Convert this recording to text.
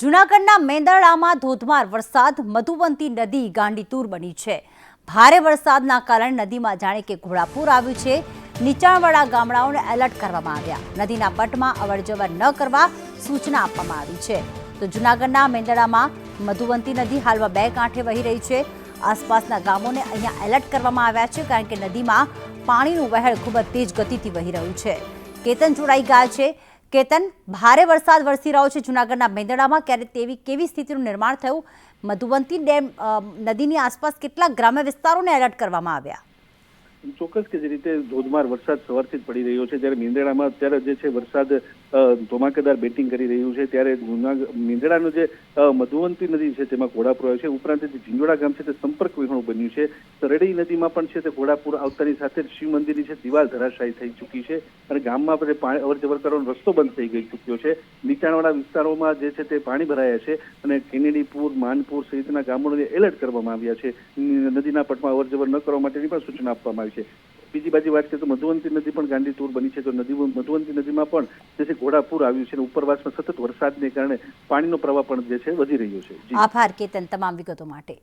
જૂનાગઢના મેંદરડામાં ધોધમાર વરસાદ, મધુવંતી નદી ગાંડીતુર બની છે. ભારે વરસાદના કારણે નદીમાં જાણે કે ઘોડાપૂર આવ્યું છે. નીચાણવાળા ગામડાઓને એલર્ટ કરવામાં આવ્યા. નદીના પટમાં અવરજવર ન કરવા સૂચના આપવામાં આવી છે. તો જૂનાગઢના મેંદરડામાં મધુવંતી નદી હાલમાં બે કાંઠે વહી રહી છે. આસપાસના ગામોને અહીંયા એલર્ટ કરવામાં આવ્યા છે કારણ કે નદીમાં પાણીનું વહેણ ખૂબ જ તેજ ગતિથી વહી રહ્યું છે. કેતન જોડાઈ ગયા છે. કેતન, ભારે વરસાદ વરસી રહ્યો છે જૂનાગઢના મેંદડામાં. ક્યારે તેવી કેવી સ્થિતિનું નિર્માણ થયું? મધુવંતી ડેમ નદીની આસપાસ કેટલા ગ્રામ્ય વિસ્તારોને એલર્ટ કરવામાં આવ્યા. ચોક્કસ કે જે રીતે ધોધમાર વરસાદ સવારથી જ પડી રહ્યો છે, જ્યારે મીંદડામાં અત્યારે જે છે વરસાદ ધમાકેદાર બેટિંગ કરી રહ્યું છે, ત્યારે મીંદડાનો જે મધુવંતી નદી છે તેમાં ઘોડાપુર આવ્યો છે, ઉપરાંત જે ઝીંજોડા ગામ છે તે સંપર્ક વિહોણું બન્યું છે તરડી નદીમાં પણ છે તે ઘોડાપુર આવતાની સાથે જ શિવ મંદિરની છે દિવાલ ધરાશાયી થઈ ચૂકી છે, અને ગામમાં પણ પાણી અવર જવર કરવાનો રસ્તો બંધ થઈ ગઈ ચૂક્યો છે, નીચાણવાળા વિસ્તારોમાં જે છે તે પાણી ભરાયા છે, અને કેનેડીપુર, માનપુર સહિતના ગામોને એલર્ટ કરવામાં આવ્યા છે નદીના પટમાં અવર જવર ન કરવા માટેની પણ સૂચના આપવામાં આવી છે. બીજી બાજુ વાત કરીએ તો મધુવંતી નદી પણ ગાંડીતુર બની છે. તો નદી મધુવંતી નદીમાં પણ જે છે ઘોડાપુર આવ્યું છે અને ઉપરવાસમાં સતત વરસાદને કારણે પાણીનો પ્રવાહ પણ જે છે વધી રહ્યો છે. આભાર, કેતન, તમામ વિગતો માટે.